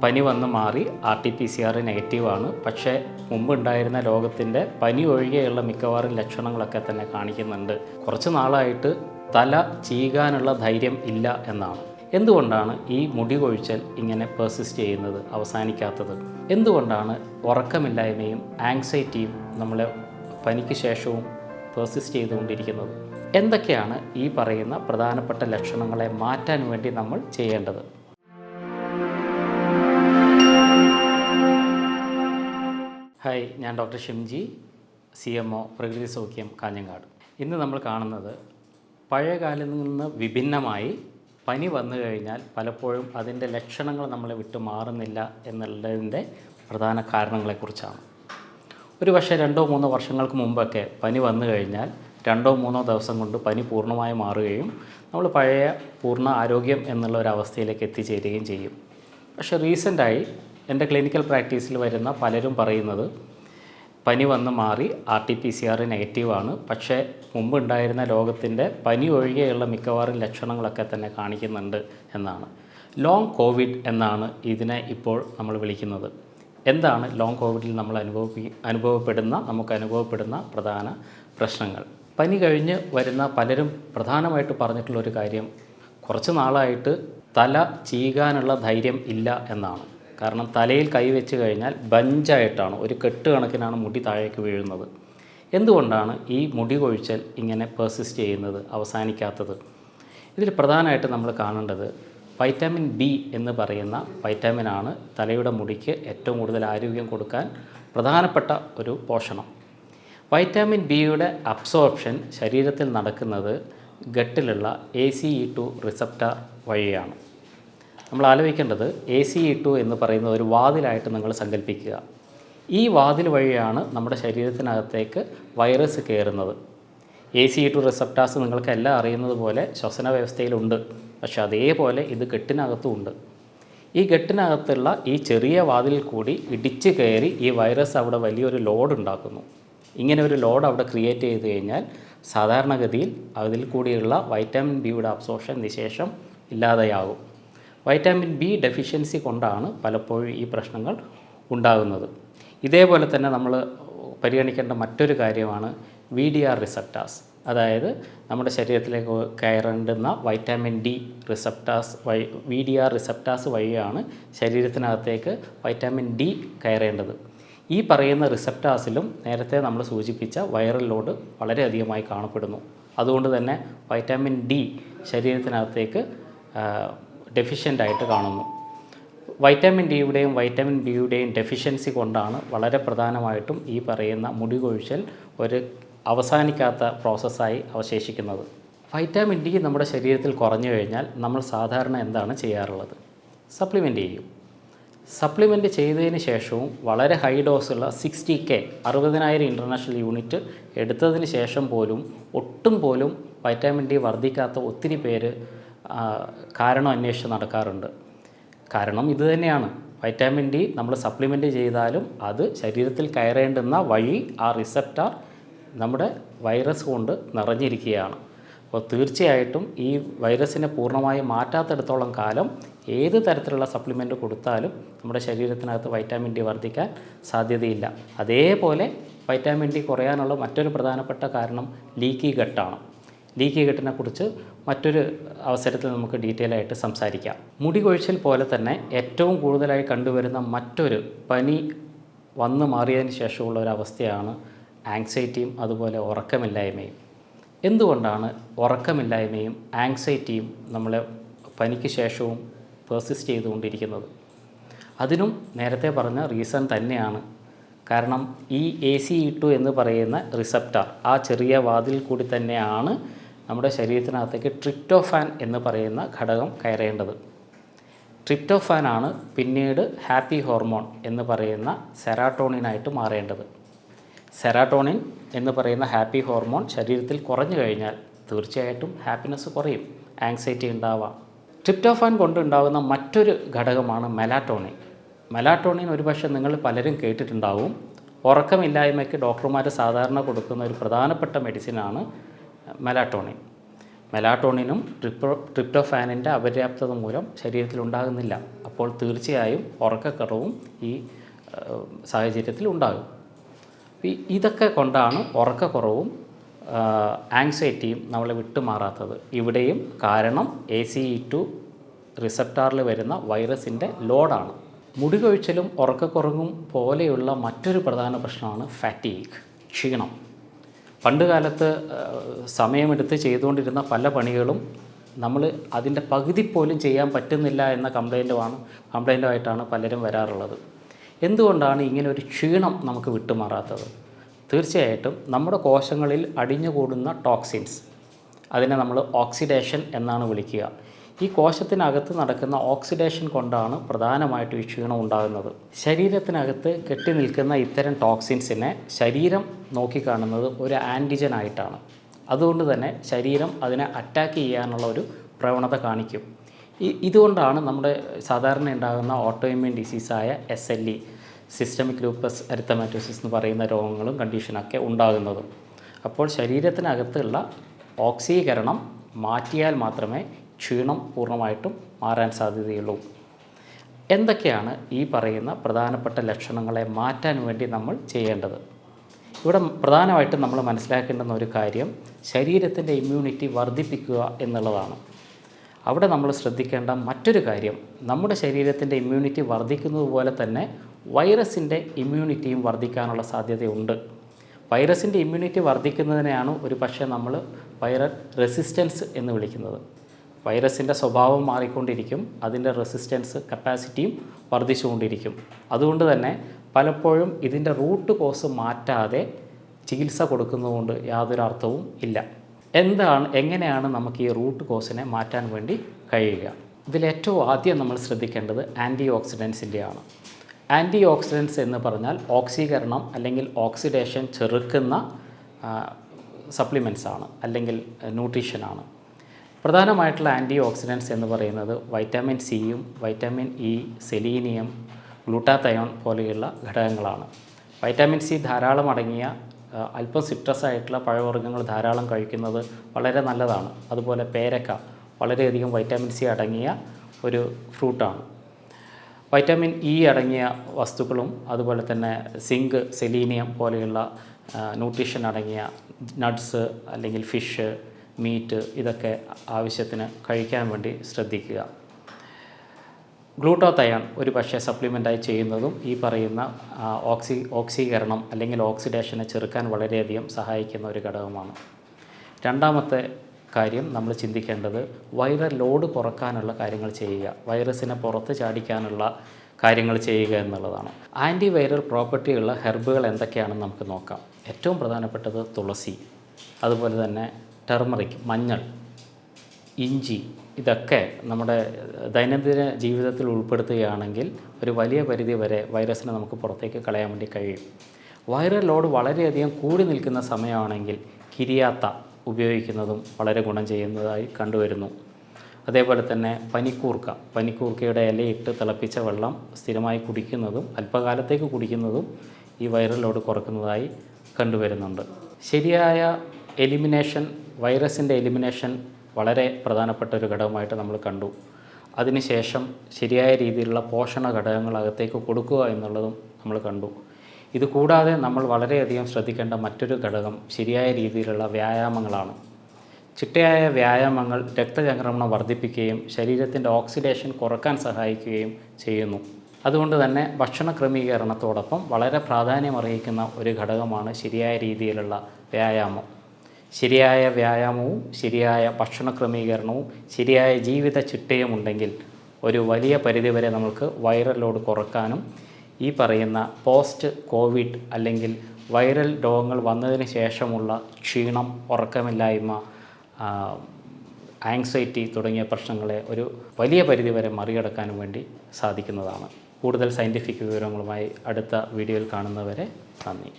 പനി വന്ന് മാറി R T P C R നെഗറ്റീവാണ്. പക്ഷേ മുമ്പുണ്ടായിരുന്ന രോഗത്തിന്റെ പനി ഒഴികെയുള്ള മിക്കവാറും ലക്ഷണങ്ങളൊക്കെ തന്നെ കാണിക്കുന്നുണ്ട്. കുറച്ച് നാളായിട്ട് തല ചീകാനുള്ള ധൈര്യം ഇല്ല എന്നാണ്. എന്തുകൊണ്ടാണ് ഈ മുടി കൊഴിച്ചൽ ഇങ്ങനെ പെർസിസ്റ്റ് ചെയ്യുന്നത് അവസാനിക്കാത്തത്? എന്തുകൊണ്ടാണ് ഉറക്കമില്ലായ്മയും ആങ്സൈറ്റിയും നമ്മളെ പനിക്ക് ശേഷവും പെർസിസ്റ്റ് ചെയ്തുകൊണ്ടിരിക്കുന്നത്? എന്തൊക്കെയാണ് ഈ പറയുന്ന പ്രധാനപ്പെട്ട ലക്ഷണങ്ങളെ മാറ്റാൻ വേണ്ടി നമ്മൾ ചെയ്യേണ്ടത്? ഹായ് ഞാൻ doctor Shimji C M O Prakriti Saukhyam Kanhangad. ഇന്ന് നമ്മൾ കാണുന്നത് പഴയ കാലത്ത് നിന്ന് വിഭിന്നമായി പനി വന്നു കഴിഞ്ഞാൽ പലപ്പോഴും അതിന്റെ ലക്ഷണങ്ങൾ നമ്മളെ വിട്ടു മാറുന്നില്ല എന്നുള്ളതിന്റെ പ്രധാന കാരണങ്ങളെക്കുറിച്ചാണ്. ഒരു പക്ഷേ രണ്ടോ മൂന്നോ വർഷങ്ങൾക്ക് മുമ്പൊക്കെ പനി വന്നു കഴിഞ്ഞാൽ രണ്ടോ മൂന്നോ ദിവസം കൊണ്ട് പനി പൂർണമായി മാറുകയും നമ്മൾ പഴയ പൂർണ ആരോഗ്യം എന്നുള്ള ഒരു അവസ്ഥയിലേക്ക് എത്തിച്ചേരുകയും ചെയ്യും. പക്ഷേ റീസെന്റായി എന്റെ ക്ലിനിക്കൽ പ്രാക്ടീസിൽ വരുന്ന പലരും പറയുന്നത് പനി വന്ന് മാറി R T P C R നെഗറ്റീവാണ് പക്ഷേ മുമ്പുണ്ടായിരുന്ന രോഗത്തിന്റെ പനി ഒഴികെയുള്ള മിക്കവാറും ലക്ഷണങ്ങളൊക്കെ തന്നെ കാണിക്കുന്നുണ്ട് എന്നാണ്. ലോങ് കോവിഡ് എന്നാണ് ഇതിനെ ഇപ്പോൾ നമ്മൾ വിളിക്കുന്നത്. എന്താണ് ലോങ് കോവിഡിൽ നമ്മൾ അനുഭവി അനുഭവപ്പെടുന്ന നമുക്ക് അനുഭവപ്പെടുന്ന പ്രധാന പ്രശ്നങ്ങൾ? പനി കഴിഞ്ഞ് വരുന്ന പലരും പ്രധാനമായിട്ട് പറഞ്ഞിട്ടുള്ള ഒരു കാര്യം കുറച്ച് നാളായിട്ട് തല ചീകാനുള്ള ധൈര്യം ഇല്ല എന്നാണ്. കാരണം തലയിൽ കൈവച്ച് കഴിഞ്ഞാൽ ബഞ്ചായിട്ടാണ് ഒരു കെട്ട് കണക്കിനാണ് മുടി താഴേക്ക് വീഴുന്നത്. എന്തുകൊണ്ടാണ് ഈ മുടി കൊഴിച്ചൽ ഇങ്ങനെ പെർസിസ്റ്റ് ചെയ്യുന്നത് അവസാനിക്കാത്തത്? ഇതിൽ പ്രധാനമായിട്ട് നമ്മൾ കാണേണ്ടത് വൈറ്റാമിൻ ബി എന്ന് പറയുന്ന വൈറ്റാമിനാണ് തലയുടെ മുടിക്ക് ഏറ്റവും കൂടുതൽ ആരോഗ്യം കൊടുക്കാൻ പ്രധാനപ്പെട്ട ഒരു പോഷണം. വൈറ്റാമിൻ ബിയുടെ അബ്സോർപ്ഷൻ ശരീരത്തിൽ നടക്കുന്നത് ഗട്ടിലുള്ള A C E two receptor വഴിയാണ്. നമ്മൾ ആലോചിക്കേണ്ടത് എ സി ഇട്ടു എന്ന് പറയുന്ന ഒരു വാതിലായിട്ട് നിങ്ങൾ സങ്കല്പിക്കുക ഈ വാതിൽ വഴിയാണ് നമ്മുടെ ശരീരത്തിനകത്തേക്ക് വൈറസ് കയറുന്നത്. എ സി ഇട്ടു ടു റിസപ്റ്റാസ് നിങ്ങൾക്ക് എല്ലാം അറിയുന്നത് പോലെ ശ്വസന വ്യവസ്ഥയിലുണ്ട് പക്ഷേ അതേപോലെ ഇത് കെട്ടിനകത്തും ഉണ്ട്. ഈ കെട്ടിനകത്തുള്ള ഈ ചെറിയ വാതിലിൽ കൂടി ഇടിച്ച് കയറി ഈ വൈറസ് അവിടെ വലിയൊരു ലോഡ് ഉണ്ടാക്കുന്നു. ഇങ്ങനെ ഒരു ലോഡ് അവിടെ ക്രിയേറ്റ് ചെയ്ത് കഴിഞ്ഞാൽ സാധാരണഗതിയിൽ അതിൽ കൂടിയുള്ള വൈറ്റാമിൻ ബിയുടെ അബ്സോർഷൻ നിശേഷം ഇല്ലാതെയാകും. വൈറ്റാമിൻ ബി ഡെഫിഷ്യൻസി കൊണ്ടാണ് പലപ്പോഴും ഈ പ്രശ്നങ്ങൾ ഉണ്ടാകുന്നത്. ഇതേപോലെ തന്നെ നമ്മൾ പരിഗണിക്കേണ്ട മറ്റൊരു കാര്യമാണ് വി ഡി ആർ റിസപ്റ്റാസ്. അതായത് നമ്മുടെ ശരീരത്തിലേക്ക് കയറേണ്ടുന്ന വൈറ്റാമിൻ ഡി റിസപ്റ്റാസ് വഴി വി ഡി ആർ റിസപ്റ്റാസ് വഴിയാണ് ശരീരത്തിനകത്തേക്ക് വൈറ്റാമിൻ ഡി കയറേണ്ടത്. ഈ പറയുന്ന റിസപ്റ്റാസിലും നേരത്തെ നമ്മൾ സൂചിപ്പിച്ച വൈറൽ ലോഡ് വളരെയധികമായി കാണപ്പെടുന്നു. അതുകൊണ്ട് തന്നെ വൈറ്റാമിൻ ഡി ശരീരത്തിനകത്തേക്ക് ഡെഫിഷ്യന്റ് ആയിട്ട് കാണുന്നു. വൈറ്റമിൻ ഡിയുടെയും വൈറ്റമിൻ ബിയുടെയും ഡെഫിഷ്യൻസി കൊണ്ടാണ് വളരെ പ്രധാനമായിട്ടും ഈ പറയുന്ന മുടി കൊഴിച്ചൽ ഒരു അവസാനിക്കാത്ത പ്രോസസ്സായി അവശേഷിക്കുന്നത്. വൈറ്റാമിൻ ഡി നമ്മുടെ ശരീരത്തിൽ കുറഞ്ഞു കഴിഞ്ഞാൽ നമ്മൾ സാധാരണ എന്താണ് ചെയ്യാറുള്ളത്? സപ്ലിമെന്റ് ചെയ്യും. സപ്ലിമെന്റ് ചെയ്തതിന് ശേഷവും വളരെ ഹൈ ഡോസുള്ള സിക്സ്റ്റി കെ അറുപതിനായിരം ഇന്റർനാഷണൽ യൂണിറ്റ് എടുത്തതിന് ശേഷം പോലും ഒട്ടും പോലും വൈറ്റാമിൻ ഡി വർദ്ധിക്കാത്ത ഒത്തിരി പേര് കാരണം അന്വേഷിച്ച് നടക്കാറുണ്ട്. കാരണം ഇത് തന്നെയാണ്. വൈറ്റാമിൻ ഡി നമ്മൾ സപ്ലിമെന്റ് ചെയ്താലും അത് ശരീരത്തിൽ കയറേണ്ടുന്ന വഴി ആ റിസപ്റ്റർ നമ്മുടെ വൈറസ് കൊണ്ട് നിറഞ്ഞിരിക്കുകയാണ്. അപ്പോൾ തീർച്ചയായിട്ടും ഈ വൈറസിനെ പൂർണമായും മാറ്റാത്തെടുത്തോളം കാലം ഏത് തരത്തിലുള്ള സപ്ലിമെന്റ് കൊടുത്താലും നമ്മുടെ ശരീരത്തിനകത്ത് വൈറ്റാമിൻ ഡി വർദ്ധിക്കാൻ സാധ്യതയില്ല. അതേപോലെ വൈറ്റാമിൻ ഡി കുറയാനുള്ള മറ്റൊരു പ്രധാനപ്പെട്ട കാരണം ലീക്കി ഗട്ടാണ് ലീക്കി ഗട്ടിനെ കുറിച്ച് മറ്റൊരു അവസരത്തിൽ നമുക്ക് ഡീറ്റെയിൽ ആയിട്ട് സംസാരിക്കാം. മുടി കൊഴിച്ചൽ പോലെ തന്നെ ഏറ്റവും കൂടുതലായി കണ്ടുവരുന്ന മറ്റൊരു പനി വന്നു മാറിയതിന് ശേഷമുള്ള ഒരു അവസ്ഥയാണ് ആങ്സൈറ്റിയും അതുപോലെ ഉറക്കമില്ലായ്മയും. എന്തുകൊണ്ടാണ് ഉറക്കമില്ലായ്മയും ആങ്സൈറ്റിയും നമ്മളെ പനിക്ക് ശേഷവും പേഴ്സിസ്റ്റ് ചെയ്തുകൊണ്ടിരിക്കുന്നത്? അതിനും നേരത്തെ പറഞ്ഞ റീസൺ തന്നെയാണ്. കാരണം ഈ എ സി ഇ ടു എന്ന് പറയുന്ന റിസപ്റ്റർ ആ ചെറിയ വാതിൽ കൂടി തന്നെയാണ് നമ്മുടെ ശരീരത്തിനകത്തേക്ക് ട്രിപ്റ്റോഫാൻ എന്ന് പറയുന്ന ഘടകം കയറേണ്ടത്. ട്രിപ്റ്റോഫാനാണ് പിന്നീട് ഹാപ്പി ഹോർമോൺ എന്ന് പറയുന്ന സെറാട്ടോണിനായിട്ട് മാറേണ്ടത്. സെറാട്ടോണിൻ എന്ന് പറയുന്ന ഹാപ്പി ഹോർമോൺ ശരീരത്തിൽ കുറഞ്ഞു കഴിഞ്ഞാൽ തീർച്ചയായിട്ടും ഹാപ്പിനെസ് കുറയും ആങ്സൈറ്റി ഉണ്ടാവാം. ട്രിപ്റ്റോഫാൻ കൊണ്ടുണ്ടാകുന്ന മറ്റൊരു ഘടകമാണ് മെലാറ്റോണിൻ മെലാറ്റോണിൻ ഒരുപക്ഷെ നിങ്ങൾ പലരും കേട്ടിട്ടുണ്ടാവും. ഉറക്കമില്ലായ്മയ്ക്ക് ഡോക്ടർമാർ സാധാരണ കൊടുക്കുന്ന ഒരു പ്രധാനപ്പെട്ട മെഡിസിനാണ് മെലാറ്റോണിൻ മെലാട്ടോണിനും ട്രിപ്പോ ട്രിപ്റ്റോഫാനിന്റെ അപര്യാപ്തത മൂലം ശരീരത്തിൽ ഉണ്ടാകുന്നില്ല അപ്പോൾ തീർച്ചയായും ഉറക്കക്കുറവും ഈ സാഹചര്യത്തിൽ ഉണ്ടാകും. ഇതൊക്കെ കൊണ്ടാണ് ഉറക്കക്കുറവും ആങ്സൈറ്റിയും നമ്മളെ വിട്ടുമാറാത്തത്. ഇവിടെയും കാരണം എ സി ഇ ടു റിസപ്റ്റാറിൽ വരുന്ന വൈറസിന്റെ ലോഡാണ്. മുടി കൊഴിച്ചിലും ഉറക്കക്കുറവും പോലെയുള്ള മറ്റൊരു പ്രധാന പ്രശ്നമാണ് ഫാറ്റീഗ് ക്ഷീണം. പണ്ട് കാലത്ത് സമയമെടുത്ത് ചെയ്തുകൊണ്ടിരുന്ന പല പണികളും നമ്മൾ അതിന്റെ പകുതി പോലും ചെയ്യാൻ പറ്റുന്നില്ല എന്ന കംപ്ലൈന്റുമാണ് കംപ്ലൈന്റുമായിട്ടാണ് പലരും വരാറുള്ളത്. എന്തുകൊണ്ടാണ് ഇങ്ങനെ ഒരു ക്ഷീണം നമുക്ക് വിട്ടുമാറാത്തത്? തീർച്ചയായിട്ടും നമ്മുടെ കോശങ്ങളിൽ അടിഞ്ഞുകൂടുന്ന ടോക്സിൻസ് അതിനെ നമ്മൾ ഓക്സിഡേഷൻ എന്നാണ് വിളിക്കുക. ഈ കോശത്തിനകത്ത് നടക്കുന്ന ഓക്സിഡേഷൻ കൊണ്ടാണ് പ്രധാനമായിട്ടും ഈ ക്ഷീണം ഉണ്ടാകുന്നത്. ശരീരത്തിനകത്ത് കെട്ടി നിൽക്കുന്ന ഇത്തരം ടോക്സിൻസിനെ ശരീരം നോക്കിക്കാണുന്നത് ഒരു ആന്റിജൻ ആയിട്ടാണ്. അതുകൊണ്ട് തന്നെ ശരീരം അതിനെ അറ്റാക്ക് ചെയ്യാനുള്ള ഒരു പ്രവണത കാണിക്കും. ഇതുകൊണ്ടാണ് നമ്മുടെ സാധാരണ ഉണ്ടാകുന്ന autoimmune ഡിസീസായ S L E systemic lupus erythematosus എന്ന് പറയുന്ന രോഗങ്ങളും കണ്ടീഷനൊക്കെ ഉണ്ടാകുന്നതും. അപ്പോൾ ശരീരത്തിനകത്തുള്ള ഓക്സീകരണം മാറ്റിയാൽ മാത്രമേ ക്ഷീണം പൂർണമായിട്ടും മാറാൻ സാധ്യതയുള്ളൂ. എന്തൊക്കെയാണ് ഈ പറയുന്ന പ്രധാനപ്പെട്ട ലക്ഷണങ്ങളെ മാറ്റാൻ വേണ്ടി നമ്മൾ ചെയ്യേണ്ടത്? ഇവിടെ പ്രധാനമായിട്ടും നമ്മൾ മനസ്സിലാക്കേണ്ടുന്ന ഒരു കാര്യം ശരീരത്തിന്റെ ഇമ്മ്യൂണിറ്റി വർദ്ധിപ്പിക്കുക എന്നുള്ളതാണ്. അവിടെ നമ്മൾ ശ്രദ്ധിക്കേണ്ട മറ്റൊരു കാര്യം നമ്മുടെ ശരീരത്തിന്റെ ഇമ്മ്യൂണിറ്റി വർദ്ധിക്കുന്നത് പോലെ തന്നെ വൈറസിന്റെ ഇമ്മ്യൂണിറ്റിയും വർദ്ധിക്കാനുള്ള സാധ്യതയുണ്ട്. വൈറസിന്റെ ഇമ്മ്യൂണിറ്റി വർദ്ധിക്കുന്നതിനെയാണ് ഒരു പക്ഷേ നമ്മൾ വൈറൽ റെസിസ്റ്റൻസ് എന്ന് വിളിക്കുന്നത്. വൈറസിന്റെ സ്വഭാവം മാറിക്കൊണ്ടിരിക്കും അതിന്റെ റെസിസ്റ്റൻസ് കപ്പാസിറ്റിയും വർദ്ധിച്ചുകൊണ്ടിരിക്കും. അതുകൊണ്ട് തന്നെ പലപ്പോഴും ഇതിന്റെ റൂട്ട് കോസ് മാറ്റാതെ ചികിത്സ കൊടുക്കുന്നതുകൊണ്ട് യാതൊരു അർത്ഥവും ഇല്ല. എന്താണ് എങ്ങനെയാണ് നമുക്ക് ഈ റൂട്ട് കോസിനെ മാറ്റാൻ വേണ്ടി കഴിയുക? ഇതിലേറ്റവും ആദ്യം നമ്മൾ ശ്രദ്ധിക്കേണ്ടത് ആന്റി ഓക്സിഡൻസിന്റെയാണ് ആന്റി ഓക്സിഡൻസ് എന്ന് പറഞ്ഞാൽ ഓക്സീകരണം അല്ലെങ്കിൽ ഓക്സിഡേഷൻ ചെറുക്കുന്ന സപ്ലിമെന്റ്സ് ആണ് അല്ലെങ്കിൽ ന്യൂട്രീഷനാണ്. പ്രധാനമായിട്ടുള്ള ആന്റി ഓക്സിഡൻസ് എന്ന് പറയുന്നത് വൈറ്റാമിൻ സിയും വൈറ്റമിൻ ഇ സെലീനിയം ഗ്ലൂട്ടാത്തയോൺ പോലെയുള്ള ഘടകങ്ങളാണ്. വൈറ്റമിൻ സി ധാരാളം അടങ്ങിയ അല്പം സിട്രസ് ആയിട്ടുള്ള പഴവർഗങ്ങൾ ധാരാളം കഴിക്കുന്നത് വളരെ നല്ലതാണ്. അതുപോലെ പേരക്ക വളരെയധികം വൈറ്റമിൻ സി അടങ്ങിയ ഒരു ഫ്രൂട്ടാണ്. വൈറ്റമിൻ ഇ അടങ്ങിയ വസ്തുക്കളും അതുപോലെ തന്നെ സിങ്ക് സെലീനിയം പോലെയുള്ള ന്യൂട്രീഷൻ അടങ്ങിയ നട്ട്സ് അല്ലെങ്കിൽ ഫിഷ് മീറ്റ് ഇതൊക്കെ ആവശ്യത്തിന് കഴിക്കാൻ വേണ്ടി ശ്രദ്ധിക്കുക. ഗ്ലൂട്ടോതയോൺ ഒരു പക്ഷേ സപ്ലിമെന്റായി ചെയ്യുന്നതും ഈ പറയുന്ന ഓക്സി ഓക്സീകരണം അല്ലെങ്കിൽ ഓക്സിഡേഷനെ ചെറുക്കാൻ വളരെയധികം സഹായിക്കുന്ന ഒരു ഘടകമാണ്. രണ്ടാമത്തെ കാര്യം നമ്മൾ ചിന്തിക്കേണ്ടത് വൈറൽ ലോഡ് കുറക്കാനുള്ള കാര്യങ്ങൾ ചെയ്യുക. വൈറസിനെ പുറത്ത് ചാടിക്കാനുള്ള കാര്യങ്ങൾ ചെയ്യുക എന്നുള്ളതാണ്. ആന്റി വൈറൽ പ്രോപ്പർട്ടിയുള്ള ഹെർബുകൾ എന്തൊക്കെയാണെന്ന് നമുക്ക് നോക്കാം. ഏറ്റവും പ്രധാനപ്പെട്ടത് തുളസി. അതുപോലെ തന്നെ ടെർമറിക് മഞ്ഞൾ ഇഞ്ചി ഇതൊക്കെ നമ്മുടെ ദൈനംദിന ജീവിതത്തിൽ ഉൾപ്പെടുത്തുകയാണെങ്കിൽ ഒരു വലിയ പരിധി വരെ വൈറസിനെ നമുക്ക് പുറത്തേക്ക് കളയാൻ വേണ്ടി കഴിയും. വൈറൽ ലോഡ് വളരെയധികം കൂടി നിൽക്കുന്ന സമയമാണെങ്കിൽ കിരിയാത്ത ഉപയോഗിക്കുന്നതും വളരെ ഗുണം ചെയ്യുന്നതായി കണ്ടുവരുന്നു. അതേപോലെ തന്നെ പനിക്കൂർക്ക പനിക്കൂർക്കയുടെ ഇലയിട്ട് തിളപ്പിച്ച വെള്ളം സ്ഥിരമായി കുടിക്കുന്നതും അല്പകാലത്തേക്ക് കുടിക്കുന്നതും ഈ വൈറൽ ലോഡ് കുറക്കുന്നതായി കണ്ടുവരുന്നുണ്ട്. ശരിയായ എലിമിനേഷൻ വൈറസിന്റെ എലിമിനേഷൻ വളരെ പ്രധാനപ്പെട്ട ഒരു ഘടകമായിട്ട് നമ്മൾ കണ്ടു. അതിനുശേഷം ശരിയായ രീതിയിലുള്ള പോഷണ ഘടകങ്ങൾ അകത്തേക്ക് കൊടുക്കുക എന്നുള്ളതും നമ്മൾ കണ്ടു. ഇത് കൂടാതെ നമ്മൾ വളരെയധികം ശ്രദ്ധിക്കേണ്ട മറ്റൊരു ഘടകം ശരിയായ രീതിയിലുള്ള വ്യായാമങ്ങളാണ്. ചിട്ടയായ വ്യായാമങ്ങൾ രക്തചംക്രമണം വർദ്ധിപ്പിക്കുകയും ശരീരത്തിന്റെ ഓക്സിഡേഷൻ കുറയ്ക്കാൻ സഹായിക്കുകയും ചെയ്യുന്നു. അതുകൊണ്ട് തന്നെ ഭക്ഷണ ക്രമീകരണത്തോടൊപ്പം വളരെ പ്രാധാന്യമർഹിക്കുന്ന ഒരു ഘടകമാണ് ശരിയായ രീതിയിലുള്ള വ്യായാമം. ശരിയായ വ്യായാമവും ശരിയായ ഭക്ഷണ ക്രമീകരണവും ശരിയായ ജീവിത ചിട്ടയും ഉണ്ടെങ്കിൽ ഒരു വലിയ പരിധിവരെ നമുക്ക് വൈറൽ ലോഡ് കുറക്കാനും ഈ പറയുന്ന പോസ്റ്റ് കോവിഡ് അല്ലെങ്കിൽ വൈറൽ രോഗങ്ങൾ വന്നതിന് ശേഷമുള്ള ക്ഷീണം ഉറക്കമില്ലായ്മ ആങ്സൈറ്റി തുടങ്ങിയ പ്രശ്നങ്ങളെ ഒരു വലിയ പരിധിവരെ മറികടക്കാനും വേണ്ടി സാധിക്കുന്നതാണ്. കൂടുതൽ സയന്റിഫിക് വിവരങ്ങളുമായി അടുത്ത വീഡിയോയിൽ കാണുന്നവരെ നന്ദി.